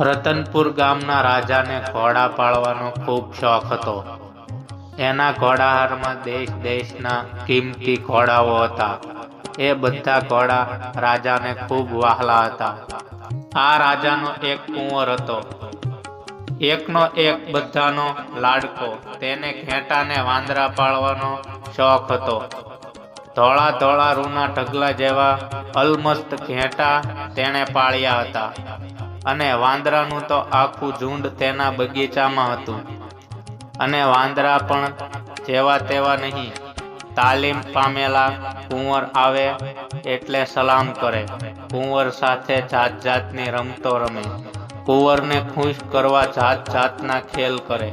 રતનપુર ગામના રાજાને ઘોડા પાળવાનો ખૂબ શોખ હતો. એના ઘોડાહારમાં દેશ દેશના કિંમતી ઘોડાઓ હતા. એ બધા ઘોડા રાજાને ખૂબ વહાલા હતા. આ રાજાનો એક કુંવર હતો. એકનો એક બધાનો લાડકો. તેને ઘેટાને વાંદરા પાળવાનો શોખ હતો. ધોળા ધોળા રૂના ઢગલા જેવા અલમસ્ત ઘેટા તેણે પાળ્યા હતા. અને વાંદરાનું તો આખું ઝુંડ તેના બગીચામાં હતું. અને વાંદરા પણ જેવા તેવા નહીં. તાલીમ પામેલા કુંવર આવે એટલે સલામ કરે. કુંવર સાથે જાત જાતની રમતો રમે. કુંવરને ખુશ કરવા જાત જાતના ખેલ કરે.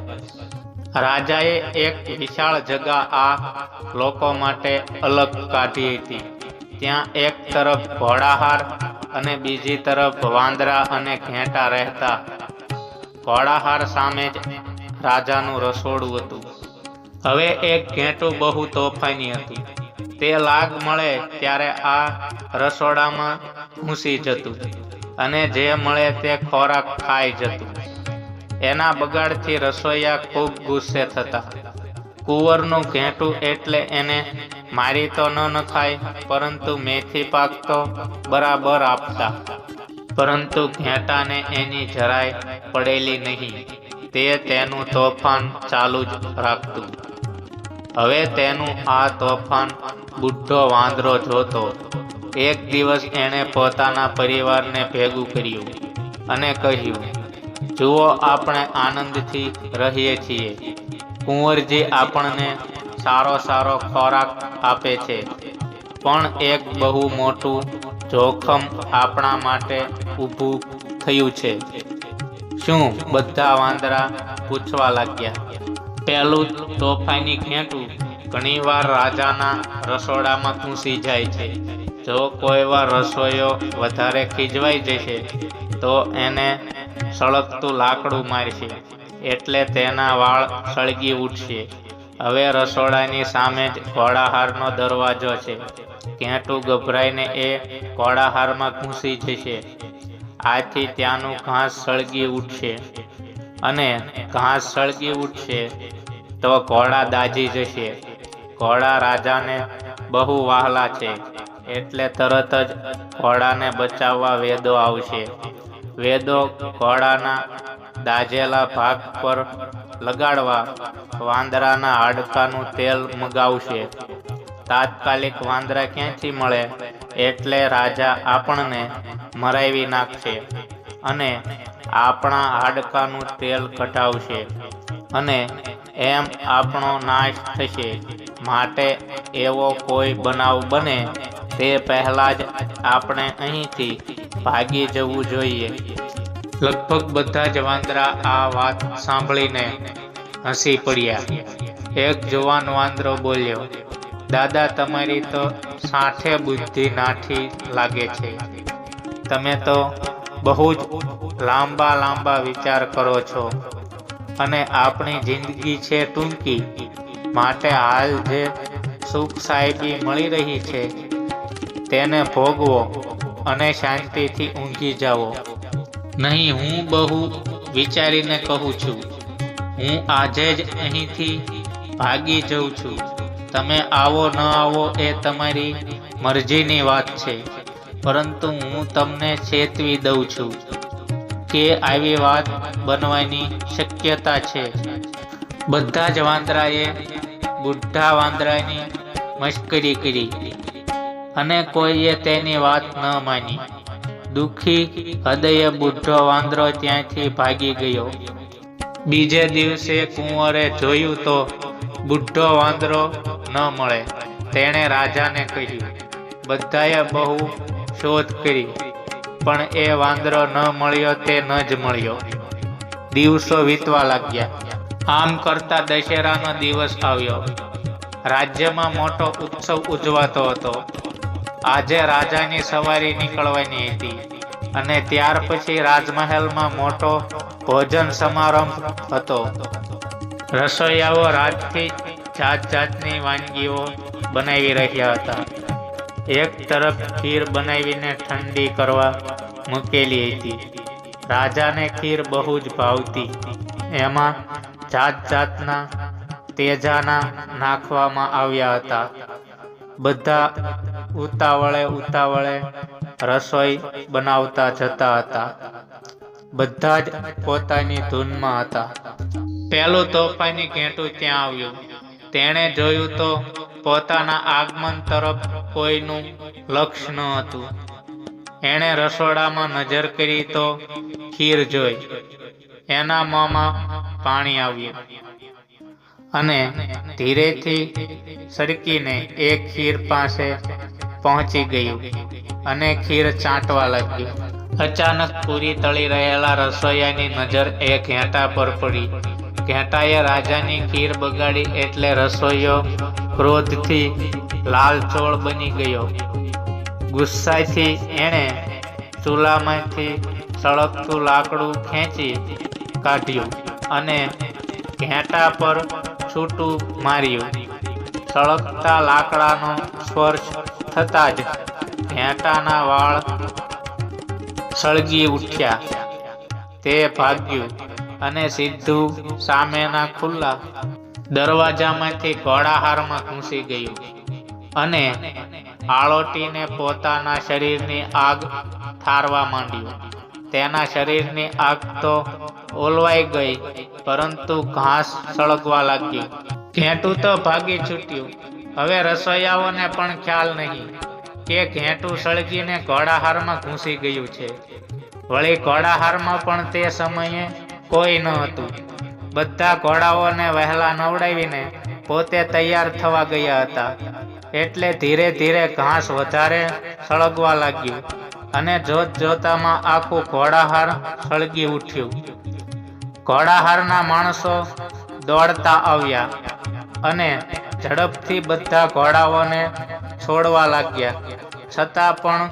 રાજાએ એક વિશાળ જગા આ લોકો માટે અલગ કાઢી હતી. ત્યાં એક તરફ ઘોડાહાર અને બીજી તરફ વાંદરા અને ઘેટા રહેતા. ઘોડાહાર સામે જ રાજાનું રસોડું હતું. હવે એક ઘેટું બહુ તોફાની હતું. તે લાગ મળે ત્યારે આ રસોડામાં ઘૂસી જતું અને જે મળે તે ખોરાક ખાઈ જતું. એના બગાડથી રસોઈયા ખૂબ ગુસ્સે થતા. કુંવરનું ઘેટું એટલે એને મારી તો ન થાય, પરંતુ મેથી પાક તો બરાબર આપતા. પરંતુ ઘેટાને એની જરાય પડેલી નહીં. તે તેનું તોફાન ચાલુ જ રાખતું. હવે તેનું આ તોફાન બુઢો વાંદરો જોતો. એક દિવસ એણે પોતાના પરિવારને ભેગું કર્યું અને કહ્યું, જુઓ, આપણે આનંદથી રહીએ છીએ. કુંવરજી આપણને સારો સારો ખોરાક આપે છે. પણ એક બહુ મોટું જોખમ આપણા માટે ઊભું થયું છે. શું બધા વાંદરા પૂછવા લાગ્યા? પહેલું તોફાની ઘેંટું ઘણીવાર રાજાના રસોડામાં ઘૂસી જાય છે. જો કોઈ વાર રસોઈયો વધારે ખીજવાઈ જશે, તો એને સળગતું લાકડું મારશે. એટલે તેના વાળ સળગી ઉઠશે. હવે રસોડાની સામે જ ઘોડાહારનો દરવાજો છે. ઘેંટું ગભરાઈને એ ઘોડાહારમાં ઘૂસી જશે. આથી ત્યાંનું ઘાસ સળગી ઉઠશે. અને ઘાસ સળગી ઉઠશે તો ઘોડા દાજી જશે. ઘોડા રાજાને બહુ વહાલા છે. એટલે તરત જ ઘોડાને બચાવવા વેદો આવશે. વેદો ઘોડાના દાજેલા ભાગ પર લગાડવા વાંદરાના હાડકાનું તેલ મગાવશે. તાત્કાલિક વાંદરા ક્યાંથી મળે એટલે રાજા આપણને મરાવી નાખશે અને આપણા હાડકાનું તેલ કઢાવશે અને એમ આપણો નાશ થશે. માટે એવો કોઈ બનાવ બને તે પહેલાં જ આપણે અહીંથી ભાગી જવું જોઈએ. લગભગ બધા જ વાંદરા આ વાત સાંભળીને હસી પડ્યા. એક જવાન વાંદરો બોલ્યો, દાદા, તમારી તો સાઠે બુદ્ધિ નાઠી લાગે છે. તમે તો બહુ જ લાંબા લાંબા વિચાર કરો છો અને આપણી જિંદગી છે ટૂંકી. માટે હાલ જે સુખ સાહેબી મળી રહી છે, તેને ભોગવો અને શાંતિથી ઊંઘી જાઓ. નહીં, હું બહુ વિચારીને કહું છું. હું આજે જ અહીંથી ભાગી જઉં છું. તમે આવો, ન આવો એ તમારી મરજીની વાત છે. પરંતુ હું તમને ચેતવી દઉં છું કે આવી વાત બનવાની શક્યતા છે. બધા જ વાંદરાએ બુઢા વાંદરાની મશ્કરી કરી અને કોઈએ તેની વાત ન માની. દુઃખી હૃદયે બુઢો વાંદરો ત્યાંથી ભાગી ગયો. બીજે દિવસે કુંવરે જોયું તો બુઢો વાંદરો ન મળે. તેણે રાજાને કહ્યું, બધાએ બહુ શોધ કરી, પણ એ વાંદરો ન મળ્યો તે ન જ મળ્યો. દિવસો વીતવા લાગ્યા. આમ કરતા દશેરાનો દિવસ આવ્યો. રાજ્યમાં મોટો ઉત્સવ ઉજવાતો હતો. આજે રાજાની સવારી નીકળવાની હતી અને ત્યાર પછી રાજમહેલમાં મોટો ભોજન સમારંભ હતો. રસોઈયાઓ રાજથી જાત જાતની વાનગીઓ બનાવી રહ્યા હતા. એક તરફ ખીર બનાવીને ઠંડી કરવા મૂકેલી હતી. રાજાને ખીર બહુ જ ભાવતી. એમાં જાત જાતના તેજાના નાખવામાં આવ્યા હતા. બધા ઉતાવળે ઉતાવળે રસોઈ બનાવતા જતા હતા. બધા જ પોતાની ધૂનમાં હતા. પેલું તોફાની ઘેંટું ત્યાં આવ્યું. તેણે જોયું તો પોતાના આગમન તરફ કોઈનું લક્ષ ન હતું. એણે રસોડામાં નજર કરી તો ખીર જોઈ. એના મોંમાં પાણી આવ્યું. અને ધીરેથી સરકીને એ ખીર પાસે પહોંચી ગયું અને ખીર ચાટવા લાગ્યું. અચાનક પૂરી તળી રહેલા રસોઈયાની નજર એ ઘેંટા પર પડી. ઘેંટાએ રાજાની ખીર બગાડી એટલે રસોઈયો ક્રોધથી લાલચોળ બની ગયો. ગુસ્સાથી એણે ચૂલામાંથી સળગતું લાકડું ખેંચી કાઢ્યું અને ઘેંટા પર છૂટું માર્યું. સળગતા લાકડાનો સ્પર્શ થતા જ ઘેંટાના વાળ સળગી ઉઠ્યા. તે ભાગ્યું અને સીધું સામેના ખુલ્લા દરવાજામાંથી ઘોડાહારમાં ઘૂસી ગયું અને આળોટીને પોતાના શરીરની આગ ઠારવા માંડ્યું. તેના શરીરની આગ તો ઓલવાઈ ગઈ, પરંતુ ઘાસ સળગવા લાગ્યું. ઘેટું તો ભાગી છૂટ્યું. હવે રસોઈયાઓને પણ ખ્યાલ નહીં કે ઘેંટું સળગીને ઘોડાહારમાં ઘૂસી ગયું છે. વળી ઘોડાહારમાં પણ તે સમયે કોઈ ન હતું. બધા ઘોડાઓને વહેલા નવડાવીને પોતે તૈયાર થવા ગયા હતા. એટલે ધીરે ધીરે ઘાસ વધારે સળગવા લાગ્યું અને જોત જોતામાં આખું ઘોડાહાર સળગી ઉઠ્યું. ઘોડાહારના માણસો દોડતા આવ્યા અને ઝડપથી બધા ઘોડાઓને છોડવા લાગ્યા. છતાં પણ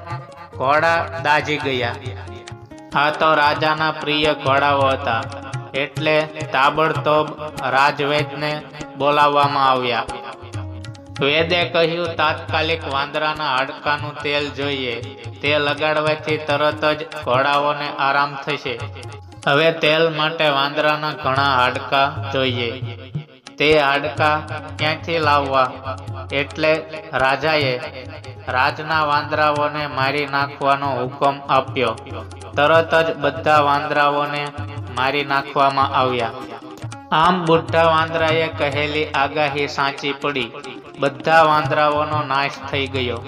ઘોડા દાજી ગયા. આ તો રાજાના પ્રિય ઘોડાઓ હતા. એટલે તાબડતોબ રાજવૈદને બોલાવવામાં આવ્યા. વેદે કહ્યું, તાત્કાલિક વાંદરાના હાડકાનું તેલ જોઈએ. તે લગાડવાથી તરત જ ઘોડાઓને આરામ થશે. હવે તેલ માટે વાંદરાના ઘણા હાડકા જોઈએ. તે હાડકા ક્યાંથી લાવવા? એટલે રાજાએ રાજના વાંદરાઓને મારી નાખવાનો હુકમ આપ્યો. તરત જ બધા વાંદરાઓને મારી નાખવામાં આવ્યા. આમ બુઢા વાંદરાએ કહેલી આગાહી સાચી પડી. બધા વાંદરાઓનો નાશ થઈ ગયો.